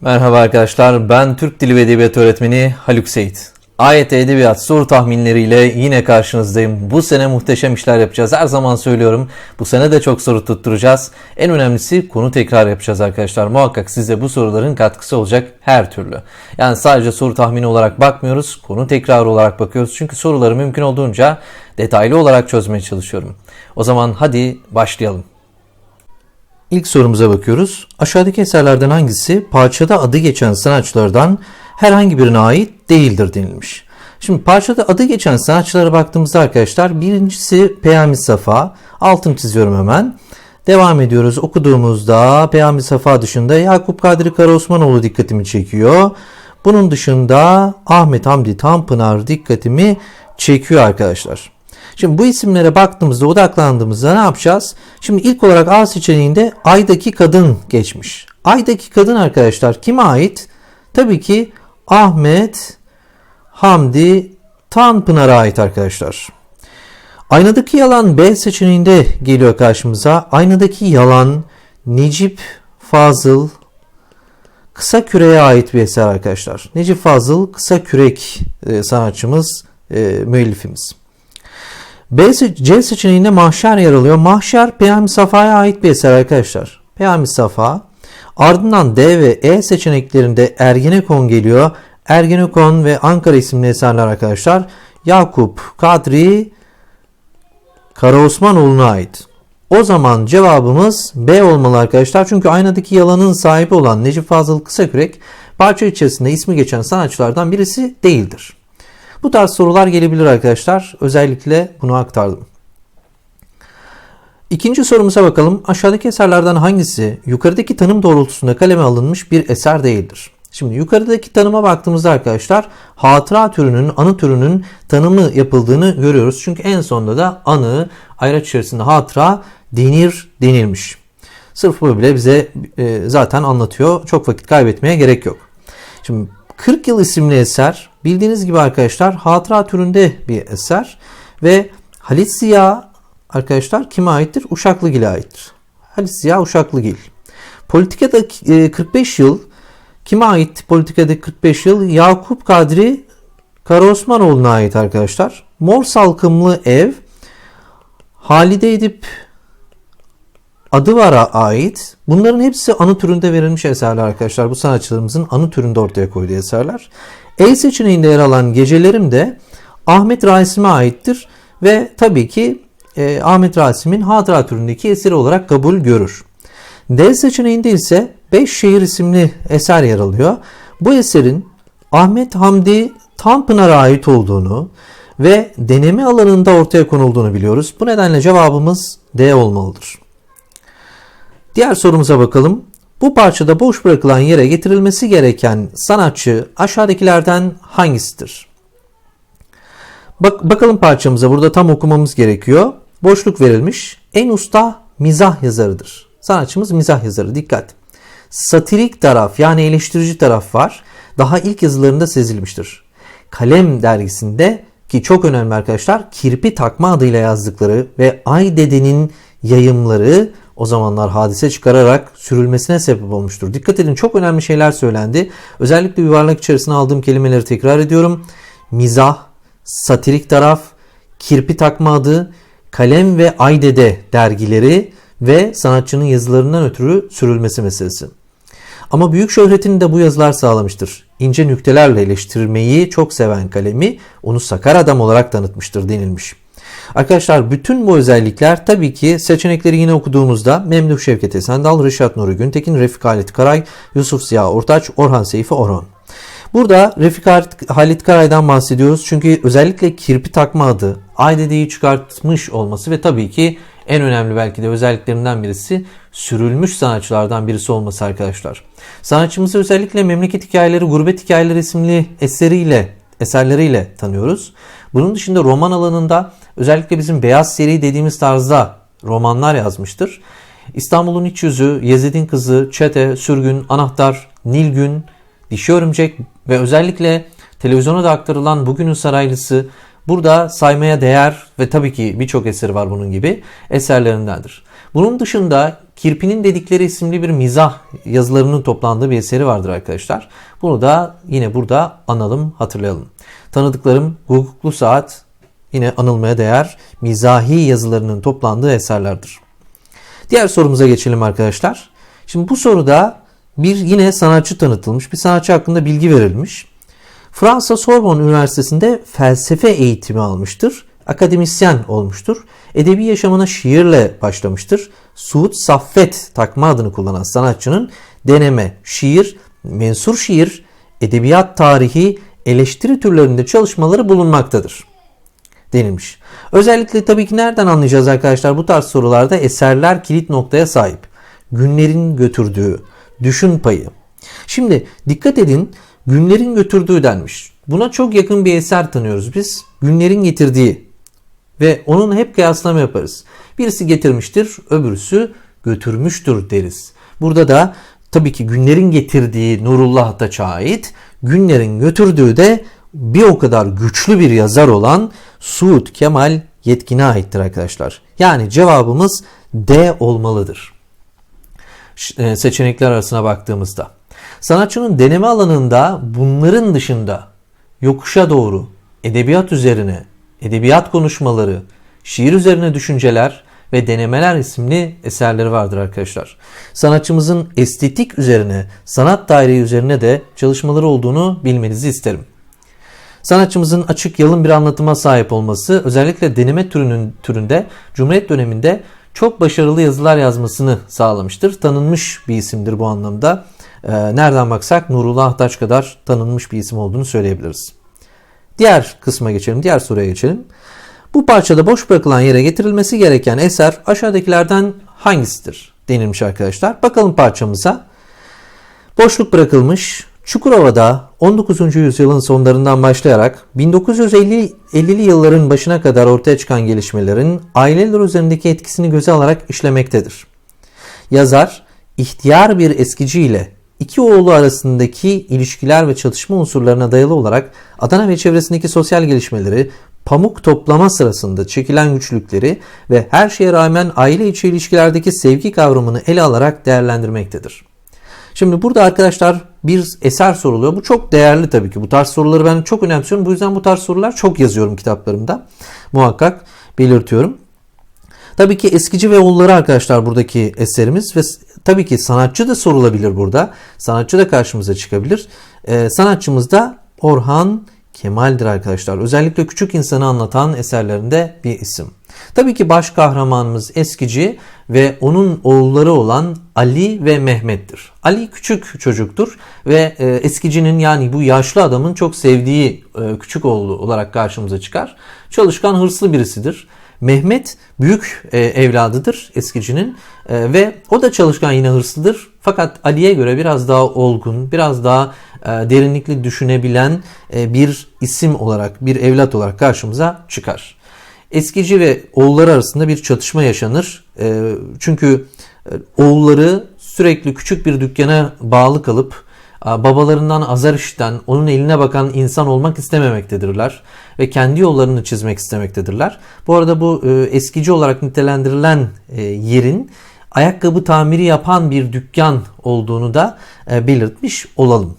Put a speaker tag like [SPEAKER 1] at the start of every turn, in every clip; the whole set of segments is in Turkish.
[SPEAKER 1] Merhaba arkadaşlar, ben Türk Dili ve Edebiyatı öğretmeni Haluk Seyit. AYT Edebiyat soru tahminleriyle yine karşınızdayım. Bu sene muhteşem işler yapacağız. Her zaman söylüyorum. Bu sene de çok soru tutturacağız. En önemlisi konu tekrar yapacağız arkadaşlar. Muhakkak size bu soruların katkısı olacak her türlü. Yani sadece soru tahmini olarak bakmıyoruz. Konu tekrarı olarak bakıyoruz. Çünkü soruları mümkün olduğunca detaylı olarak çözmeye çalışıyorum. O zaman hadi başlayalım. İlk sorumuza bakıyoruz. Aşağıdaki eserlerden hangisi parçada adı geçen sanatçılardan herhangi birine ait değildir denilmiş. Şimdi parçada adı geçen sanatçılara baktığımızda arkadaşlar birincisi Peyami Safa. Altını çiziyorum hemen. Devam ediyoruz. Okuduğumuzda Peyami Safa dışında Yakup Kadri Karaosmanoğlu dikkatimi çekiyor. Bunun dışında Ahmet Hamdi Tanpınar dikkatimi çekiyor arkadaşlar. Şimdi bu isimlere baktığımızda odaklandığımızda ne yapacağız? Şimdi ilk olarak A seçeneğinde Ay'daki kadın geçmiş. Ay'daki kadın arkadaşlar kime ait? Tabii ki Ahmet Hamdi Tanpınar'a ait arkadaşlar. Aynadaki yalan B seçeneğinde geliyor karşımıza. Aynadaki yalan Necip Fazıl Kısa Küre'ye ait bir eser arkadaşlar. Necip Fazıl Kısa Kürek e, sanatçımız, e, müellifimiz. B, C seçeneğinde mahşer yer alıyor. Mahşer Peyami Safa'ya ait bir eser arkadaşlar. Peyami Safa. Ardından D ve E seçeneklerinde Ergenekon geliyor. Ergenekon ve Ankara isimli eserler arkadaşlar. Yakup Kadri Karaosmanoğlu'na ait. O zaman cevabımız B olmalı arkadaşlar. Çünkü aynadaki yalanın sahibi olan Necip Fazıl Kısakürek parça içerisinde ismi geçen sanatçılardan birisi değildir. Bu tarz sorular gelebilir arkadaşlar. Özellikle bunu aktardım. İkinci sorumuza bakalım. Aşağıdaki eserlerden hangisi yukarıdaki tanım doğrultusunda kaleme alınmış bir eser değildir? Şimdi yukarıdaki tanıma baktığımızda arkadaşlar hatıra türünün, anı türünün tanımı yapıldığını görüyoruz. Çünkü en sonunda da anı, ayraç içerisinde hatıra denir denilmiş. Sırf bu bile bize e, zaten anlatıyor. Çok vakit kaybetmeye gerek yok. Şimdi 40 Yıl isimli eser bildiğiniz gibi arkadaşlar hatıra türünde bir eser ve Halit Ziya arkadaşlar kime aittir? Uşaklıgil'e aittir. Halit Ziya Uşaklıgil. Politikada 45 yıl kime ait politikada 45 yıl? Yakup Kadri Karaosmanoğlu'na ait arkadaşlar. Mor Salkımlı Ev Halide Edip adı vara ait. Bunların hepsi anı türünde verilmiş eserler arkadaşlar. Bu sanatçılarımızın anı türünde ortaya koyduğu eserler. E seçeneğinde yer alan Gecelerim de Ahmet Rasim'e aittir ve tabii ki e, Ahmet Rasim'in hatıra türündeki eseri olarak kabul görür. D seçeneğinde ise Beş Şehir isimli eser yer alıyor. Bu eserin Ahmet Hamdi Tanpınar'a ait olduğunu ve deneme alanında ortaya konulduğunu biliyoruz. Bu nedenle cevabımız D olmalıdır. Diğer sorumuza bakalım. Bu parçada boş bırakılan yere getirilmesi gereken sanatçı aşağıdakilerden hangisidir? Bak, bakalım parçamıza burada tam okumamız gerekiyor. Boşluk verilmiş. En usta mizah yazarıdır. Sanatçımız mizah yazarı. Dikkat. Satirik taraf yani eleştirici taraf var. Daha ilk yazılarında sezilmiştir. Kalem dergisinde ki çok önemli arkadaşlar kirpi takma adıyla yazdıkları ve Ay Dede'nin yayımları o zamanlar hadise çıkararak sürülmesine sebep olmuştur. Dikkat edin çok önemli şeyler söylendi. Özellikle yuvarlak içerisine aldığım kelimeleri tekrar ediyorum. Mizah, satirik taraf, kirpi takma adı, kalem ve aydede dergileri ve sanatçının yazılarından ötürü sürülmesi meselesi. Ama büyük şöhretini de bu yazılar sağlamıştır. İnce nüktelerle eleştirmeyi çok seven kalemi onu sakar adam olarak tanıtmıştır denilmiş. Arkadaşlar bütün bu özellikler tabii ki seçenekleri yine okuduğumuzda Memduh Şevket Esendal, Rişat Nuri Güntekin, Refik Halit Karay, Yusuf Ziya Ortaç, Orhan Seyfi Orhan. Burada Refik Halit Karay'dan bahsediyoruz çünkü özellikle kirpi takma adı Aydede'yi çıkartmış olması ve tabii ki en önemli belki de özelliklerinden birisi sürülmüş sanatçılardan birisi olması arkadaşlar. Sanatçımızı özellikle Memleket Hikayeleri, Gurbet Hikayeleri isimli eseriyle, eserleriyle tanıyoruz. Bunun dışında roman alanında özellikle bizim Beyaz Seri dediğimiz tarzda romanlar yazmıştır. İstanbul'un İç Yüzü, Yezid'in Kızı, Çete, Sürgün, Anahtar, Nilgün, Dişi Örümcek ve özellikle televizyona da aktarılan Bugünün Saraylısı burada saymaya değer ve tabii ki birçok eseri var bunun gibi eserlerindendir. Bunun dışında Kirpi'nin Dedikleri isimli bir mizah yazılarının toplandığı bir eseri vardır arkadaşlar. Bunu da yine burada analım, hatırlayalım. Tanıdıklarım Guguklu Saat yine anılmaya değer mizahi yazılarının toplandığı eserlerdir. Diğer sorumuza geçelim arkadaşlar. Şimdi bu soruda bir yine sanatçı tanıtılmış, bir sanatçı hakkında bilgi verilmiş. Fransa Sorbonne Üniversitesi'nde felsefe eğitimi almıştır. Akademisyen olmuştur. Edebi yaşamına şiirle başlamıştır. Suud Saffet takma adını kullanan sanatçının deneme, şiir, mensur şiir, edebiyat tarihi, eleştiri türlerinde çalışmaları bulunmaktadır denilmiş. Özellikle tabii ki nereden anlayacağız arkadaşlar bu tarz sorularda eserler kilit noktaya sahip. Günlerin götürdüğü, düşün payı. Şimdi dikkat edin günlerin götürdüğü denmiş. Buna çok yakın bir eser tanıyoruz biz. Günlerin getirdiği ve onun hep kıyaslama yaparız. Birisi getirmiştir, öbürsü götürmüştür deriz. Burada da tabii ki günlerin getirdiği Nurullah Ataç'a ait, günlerin götürdüğü de bir o kadar güçlü bir yazar olan Suud Kemal Yetkin'e aittir arkadaşlar. Yani cevabımız D olmalıdır. E, seçenekler arasına baktığımızda. Sanatçının deneme alanında bunların dışında yokuşa doğru, edebiyat üzerine, edebiyat konuşmaları, şiir üzerine düşünceler ve denemeler isimli eserleri vardır arkadaşlar. Sanatçımızın estetik üzerine, sanat tarihi üzerine de çalışmaları olduğunu bilmenizi isterim. Sanatçımızın açık yalın bir anlatıma sahip olması özellikle deneme türünün türünde Cumhuriyet döneminde çok başarılı yazılar yazmasını sağlamıştır. Tanınmış bir isimdir bu anlamda. Ee, nereden baksak Nurullah Ahtaç kadar tanınmış bir isim olduğunu söyleyebiliriz. Diğer kısma geçelim, diğer soruya geçelim. Bu parçada boş bırakılan yere getirilmesi gereken eser aşağıdakilerden hangisidir denilmiş arkadaşlar. Bakalım parçamıza. Boşluk bırakılmış, Çukurova'da 19. yüzyılın sonlarından başlayarak 1950'li yılların başına kadar ortaya çıkan gelişmelerin aileler üzerindeki etkisini göze alarak işlemektedir. Yazar, ihtiyar bir eskici ile iki oğlu arasındaki ilişkiler ve çatışma unsurlarına dayalı olarak Adana ve çevresindeki sosyal gelişmeleri, pamuk toplama sırasında çekilen güçlükleri ve her şeye rağmen aile içi ilişkilerdeki sevgi kavramını ele alarak değerlendirmektedir. Şimdi burada arkadaşlar bir eser soruluyor. Bu çok değerli tabii ki. Bu tarz soruları ben çok önemsiyorum. Bu yüzden bu tarz sorular çok yazıyorum kitaplarımda. Muhakkak belirtiyorum. Tabii ki eskici ve oğulları arkadaşlar buradaki eserimiz ve tabii ki sanatçı da sorulabilir burada. Sanatçı da karşımıza çıkabilir. Ee, sanatçımız da Orhan Kemal'dir arkadaşlar. Özellikle küçük insanı anlatan eserlerinde bir isim. Tabii ki baş kahramanımız eskici ve onun oğulları olan Ali ve Mehmet'tir. Ali küçük çocuktur ve e, eskicinin yani bu yaşlı adamın çok sevdiği e, küçük oğlu olarak karşımıza çıkar. Çalışkan hırslı birisidir. Mehmet büyük e, evladıdır eskicinin ve o da çalışkan yine hırslıdır. Fakat Ali'ye göre biraz daha olgun, biraz daha derinlikli düşünebilen bir isim olarak, bir evlat olarak karşımıza çıkar. Eskici ve oğulları arasında bir çatışma yaşanır. E, çünkü e, oğulları sürekli küçük bir dükkana bağlı kalıp babalarından azar işiten, onun eline bakan insan olmak istememektedirler ve kendi yollarını çizmek istemektedirler. Bu arada bu e, eskici olarak nitelendirilen e, yerin ayakkabı tamiri yapan bir dükkan olduğunu da belirtmiş olalım.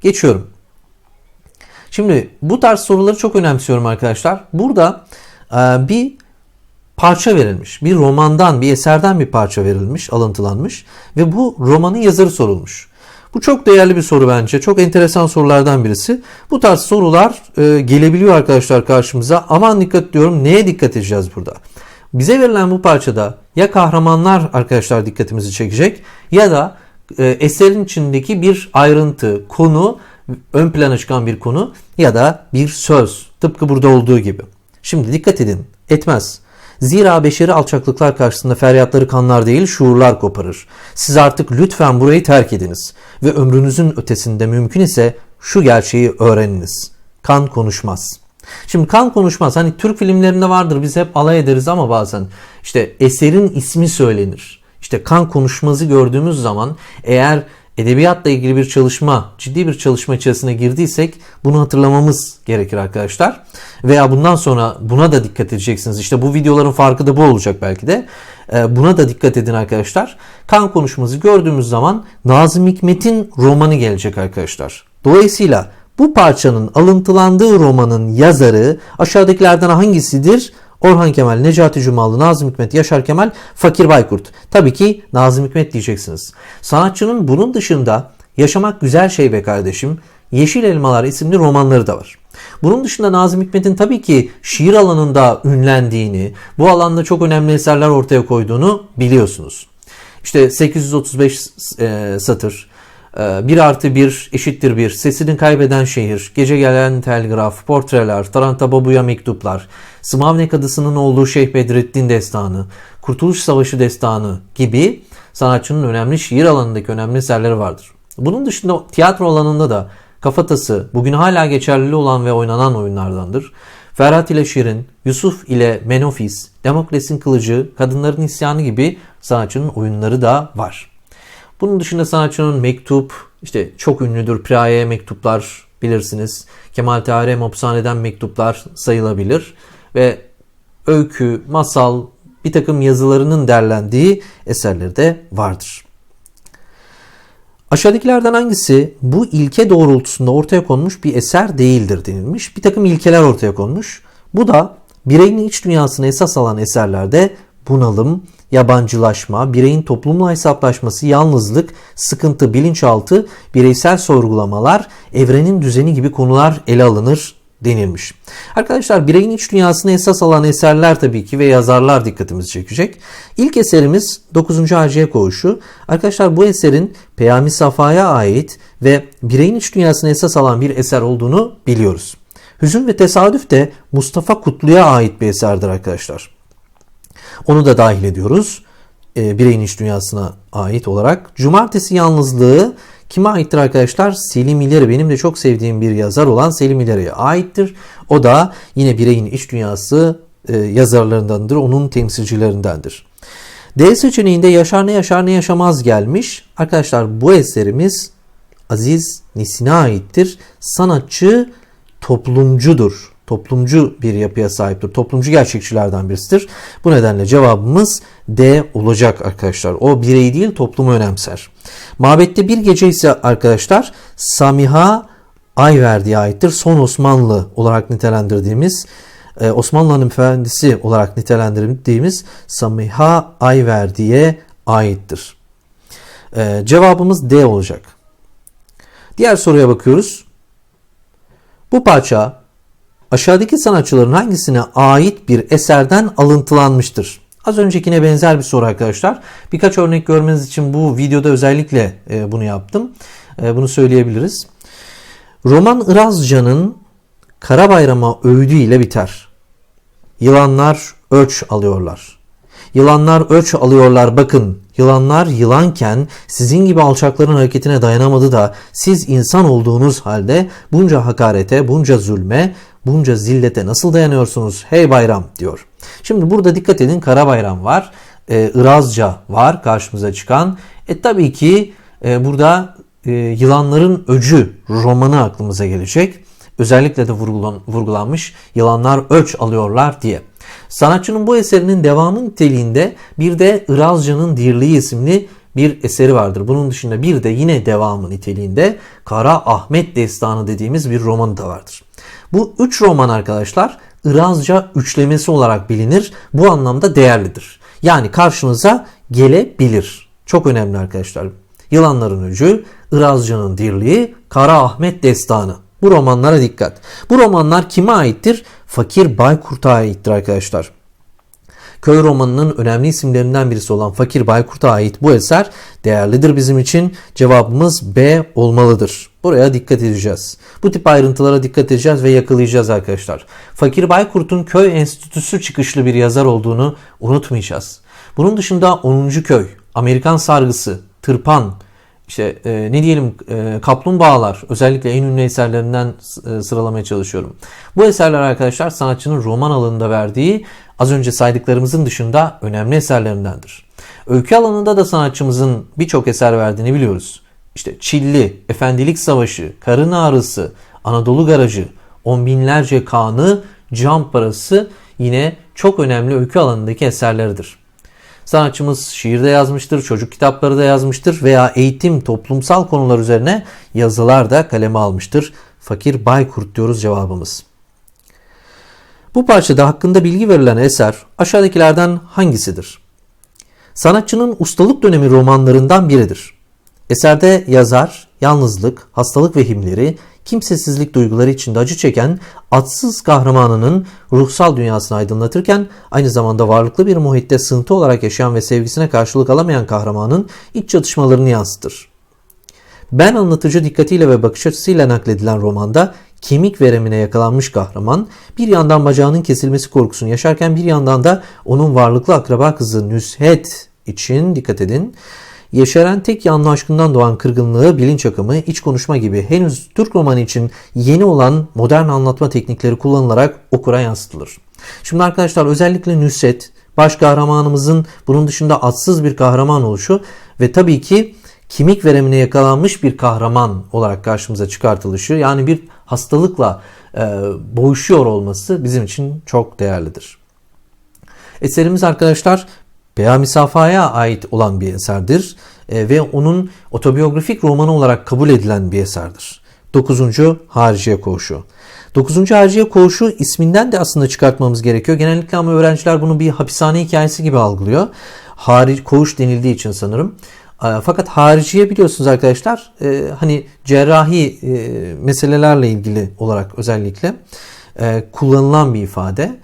[SPEAKER 1] Geçiyorum. Şimdi bu tarz soruları çok önemsiyorum arkadaşlar. Burada bir parça verilmiş. Bir romandan, bir eserden bir parça verilmiş, alıntılanmış ve bu romanın yazarı sorulmuş. Bu çok değerli bir soru bence. Çok enteresan sorulardan birisi. Bu tarz sorular e, gelebiliyor arkadaşlar karşımıza. Aman dikkat diyorum. Neye dikkat edeceğiz burada? Bize verilen bu parçada ya kahramanlar arkadaşlar dikkatimizi çekecek ya da e, eserin içindeki bir ayrıntı, konu, ön plana çıkan bir konu ya da bir söz. Tıpkı burada olduğu gibi. Şimdi dikkat edin. Etmez. Zira beşeri alçaklıklar karşısında feryatları kanlar değil şuurlar koparır. Siz artık lütfen burayı terk ediniz ve ömrünüzün ötesinde mümkün ise şu gerçeği öğreniniz. Kan konuşmaz.'' Şimdi kan konuşmaz. Hani Türk filmlerinde vardır biz hep alay ederiz ama bazen işte eserin ismi söylenir. İşte kan konuşmazı gördüğümüz zaman eğer edebiyatla ilgili bir çalışma, ciddi bir çalışma içerisine girdiysek bunu hatırlamamız gerekir arkadaşlar. Veya bundan sonra buna da dikkat edeceksiniz. İşte bu videoların farkı da bu olacak belki de. Ee, buna da dikkat edin arkadaşlar. Kan konuşması gördüğümüz zaman Nazım Hikmet'in romanı gelecek arkadaşlar. Dolayısıyla bu parçanın alıntılandığı romanın yazarı aşağıdakilerden hangisidir? Orhan Kemal, Necati Cumalı, Nazım Hikmet, Yaşar Kemal, Fakir Baykurt. Tabii ki Nazım Hikmet diyeceksiniz. Sanatçının bunun dışında Yaşamak Güzel Şey Be Kardeşim, Yeşil Elmalar isimli romanları da var. Bunun dışında Nazım Hikmet'in tabii ki şiir alanında ünlendiğini, bu alanda çok önemli eserler ortaya koyduğunu biliyorsunuz. İşte 835 e, satır, 1 e, artı 1 eşittir 1, sesini kaybeden şehir, gece gelen telgraf, portreler, Taranta Babu'ya mektuplar, Smavnek adısının olduğu Şeyh Bedrettin destanı, Kurtuluş Savaşı destanı gibi sanatçının önemli şiir alanındaki önemli eserleri vardır. Bunun dışında tiyatro alanında da Kafatası bugün hala geçerli olan ve oynanan oyunlardandır. Ferhat ile Şirin, Yusuf ile Menofis, Demokles'in Kılıcı, Kadınların İsyanı gibi sanatçının oyunları da var. Bunun dışında sanatçının mektup, işte çok ünlüdür Piraye mektuplar bilirsiniz. Kemal Tahir'e Mopsane'den mektuplar sayılabilir. Ve öykü, masal, bir takım yazılarının derlendiği eserleri de vardır. Aşağıdakilerden hangisi bu ilke doğrultusunda ortaya konmuş bir eser değildir denilmiş. Bir takım ilkeler ortaya konmuş. Bu da bireyin iç dünyasını esas alan eserlerde bunalım, yabancılaşma, bireyin toplumla hesaplaşması, yalnızlık, sıkıntı, bilinçaltı, bireysel sorgulamalar, evrenin düzeni gibi konular ele alınır denilmiş. Arkadaşlar bireyin iç dünyasını esas alan eserler tabii ki ve yazarlar dikkatimizi çekecek. İlk eserimiz 9. Hacıya Koğuşu. Arkadaşlar bu eserin Peyami Safa'ya ait ve bireyin iç dünyasını esas alan bir eser olduğunu biliyoruz. Hüzün ve Tesadüf de Mustafa Kutlu'ya ait bir eserdir arkadaşlar. Onu da dahil ediyoruz. E, bireyin iç dünyasına ait olarak. Cumartesi Yalnızlığı Kime aittir arkadaşlar? Selim İleri. Benim de çok sevdiğim bir yazar olan Selim İleri'ye aittir. O da yine bireyin iç dünyası e, yazarlarındandır. Onun temsilcilerindendir. D seçeneğinde Yaşar ne yaşar ne yaşamaz gelmiş. Arkadaşlar bu eserimiz Aziz Nesin'e aittir. Sanatçı toplumcudur toplumcu bir yapıya sahiptir. Toplumcu gerçekçilerden birisidir. Bu nedenle cevabımız D olacak arkadaşlar. O bireyi değil toplumu önemser. Mabette bir gece ise arkadaşlar Samiha Ayverdi'ye aittir. Son Osmanlı olarak nitelendirdiğimiz e, Osmanlı'nın efendisi olarak nitelendirdiğimiz Samiha Ayverdi'ye aittir. E, cevabımız D olacak. Diğer soruya bakıyoruz. Bu parça aşağıdaki sanatçıların hangisine ait bir eserden alıntılanmıştır? Az öncekine benzer bir soru arkadaşlar. Birkaç örnek görmeniz için bu videoda özellikle e, bunu yaptım. E, bunu söyleyebiliriz. Roman Irazcan'ın Kara Bayrama öğüdü ile biter. Yılanlar ölç alıyorlar. Yılanlar ölç alıyorlar bakın. Yılanlar yılanken sizin gibi alçakların hareketine dayanamadı da siz insan olduğunuz halde bunca hakarete, bunca zulme, bunca zillete nasıl dayanıyorsunuz hey bayram diyor. Şimdi burada dikkat edin Kara Bayram var. E, Irazca var karşımıza çıkan. E tabii ki e, burada e, Yılanların Öcü romanı aklımıza gelecek. Özellikle de vurgulan, vurgulanmış yılanlar öç alıyorlar diye. Sanatçının bu eserinin devamı niteliğinde bir de Irazca'nın Dirliği isimli bir eseri vardır. Bunun dışında bir de yine devamı niteliğinde Kara Ahmet Destanı dediğimiz bir romanı da vardır. Bu üç roman arkadaşlar Irazca üçlemesi olarak bilinir. Bu anlamda değerlidir. Yani karşınıza gelebilir. Çok önemli arkadaşlar. Yılanların Öcü, Irazca'nın Dirliği, Kara Ahmet Destanı. Bu romanlara dikkat. Bu romanlar kime aittir? Fakir Baykurt'a aittir arkadaşlar. Köy romanının önemli isimlerinden birisi olan Fakir Baykurt'a ait bu eser değerlidir bizim için. Cevabımız B olmalıdır. Buraya dikkat edeceğiz. Bu tip ayrıntılara dikkat edeceğiz ve yakalayacağız arkadaşlar. Fakir Baykurt'un köy enstitüsü çıkışlı bir yazar olduğunu unutmayacağız. Bunun dışında 10. köy, Amerikan sargısı, tırpan, işte e, ne diyelim e, kaplumbağalar özellikle en ünlü eserlerinden e, sıralamaya çalışıyorum. Bu eserler arkadaşlar sanatçının roman alanında verdiği az önce saydıklarımızın dışında önemli eserlerindendir. Öykü alanında da sanatçımızın birçok eser verdiğini biliyoruz. İşte Çilli, Efendilik Savaşı, Karın Ağrısı, Anadolu Garajı, On Binlerce Kanı, Can Parası yine çok önemli öykü alanındaki eserleridir. Sanatçımız şiirde yazmıştır, çocuk kitapları da yazmıştır veya eğitim, toplumsal konular üzerine yazılar da kaleme almıştır. Fakir Baykurt diyoruz cevabımız. Bu parçada hakkında bilgi verilen eser aşağıdakilerden hangisidir? Sanatçının ustalık dönemi romanlarından biridir. Eserde yazar, yalnızlık, hastalık vehimleri, kimsesizlik duyguları içinde acı çeken atsız kahramanının ruhsal dünyasını aydınlatırken aynı zamanda varlıklı bir muhitte sığıntı olarak yaşayan ve sevgisine karşılık alamayan kahramanın iç çatışmalarını yansıtır. Ben anlatıcı dikkatiyle ve bakış açısıyla nakledilen romanda kemik veremine yakalanmış kahraman bir yandan bacağının kesilmesi korkusunu yaşarken bir yandan da onun varlıklı akraba kızı Nüshet için dikkat edin Yaşaran tek yanlı aşkından doğan kırgınlığı, bilinç akımı, iç konuşma gibi henüz Türk romanı için yeni olan modern anlatma teknikleri kullanılarak okura yansıtılır. Şimdi arkadaşlar özellikle Nüsret, baş kahramanımızın bunun dışında atsız bir kahraman oluşu ve tabii ki kimik veremine yakalanmış bir kahraman olarak karşımıza çıkartılışı yani bir hastalıkla e, boğuşuyor olması bizim için çok değerlidir. Eserimiz arkadaşlar Peyami Safa'ya ait olan bir eserdir e, ve onun otobiyografik romanı olarak kabul edilen bir eserdir. 9. Hariciye Koğuşu. 9. Hariciye Koğuşu isminden de aslında çıkartmamız gerekiyor. Genellikle ama öğrenciler bunu bir hapishane hikayesi gibi algılıyor. Harici koğuş denildiği için sanırım. E, fakat hariciye biliyorsunuz arkadaşlar e, hani cerrahi e, meselelerle ilgili olarak özellikle e, kullanılan bir ifade.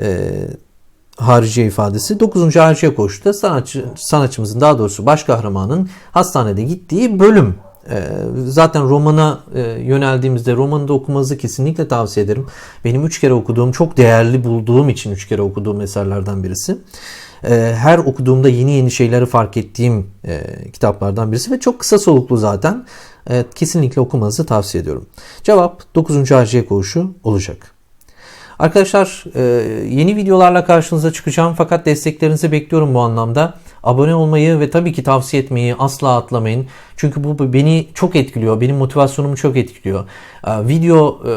[SPEAKER 1] E, hariciye ifadesi 9. hariciye koğuşta sanatçı, sanatçımızın daha doğrusu baş kahramanın hastanede gittiği bölüm. Ee, zaten romana e, yöneldiğimizde romanı da okumanızı kesinlikle tavsiye ederim. Benim üç kere okuduğum, çok değerli bulduğum için üç kere okuduğum eserlerden birisi. Ee, her okuduğumda yeni yeni şeyleri fark ettiğim e, kitaplardan birisi ve çok kısa soluklu zaten. kesinlikle okumanızı tavsiye ediyorum. Cevap 9. hariciye koğuşu olacak. Arkadaşlar e, yeni videolarla karşınıza çıkacağım fakat desteklerinizi bekliyorum bu anlamda. Abone olmayı ve tabii ki tavsiye etmeyi asla atlamayın. Çünkü bu beni çok etkiliyor. Benim motivasyonumu çok etkiliyor. E, video e,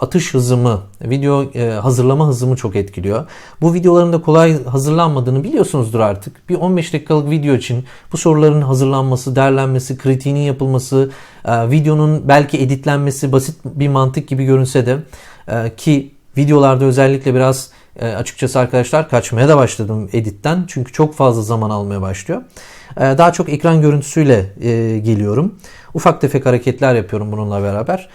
[SPEAKER 1] atış hızımı, video hazırlama hızımı çok etkiliyor. Bu videoların da kolay hazırlanmadığını biliyorsunuzdur artık. Bir 15 dakikalık video için bu soruların hazırlanması, derlenmesi, kritiğinin yapılması, videonun belki editlenmesi basit bir mantık gibi görünse de ki Videolarda özellikle biraz e, açıkçası arkadaşlar kaçmaya da başladım editten. Çünkü çok fazla zaman almaya başlıyor. E, daha çok ekran görüntüsüyle e, geliyorum. Ufak tefek hareketler yapıyorum bununla beraber.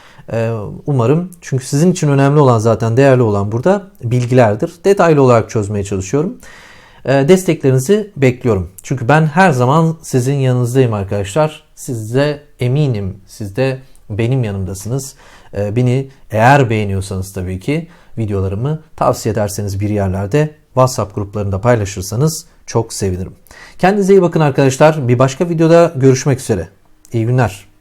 [SPEAKER 1] Umarım çünkü sizin için önemli olan zaten değerli olan burada bilgilerdir. Detaylı olarak çözmeye çalışıyorum. Desteklerinizi bekliyorum. Çünkü ben her zaman sizin yanınızdayım arkadaşlar. Siz de eminim siz de benim yanımdasınız. Beni eğer beğeniyorsanız tabii ki videolarımı tavsiye ederseniz bir yerlerde WhatsApp gruplarında paylaşırsanız çok sevinirim. Kendinize iyi bakın arkadaşlar. Bir başka videoda görüşmek üzere. İyi günler.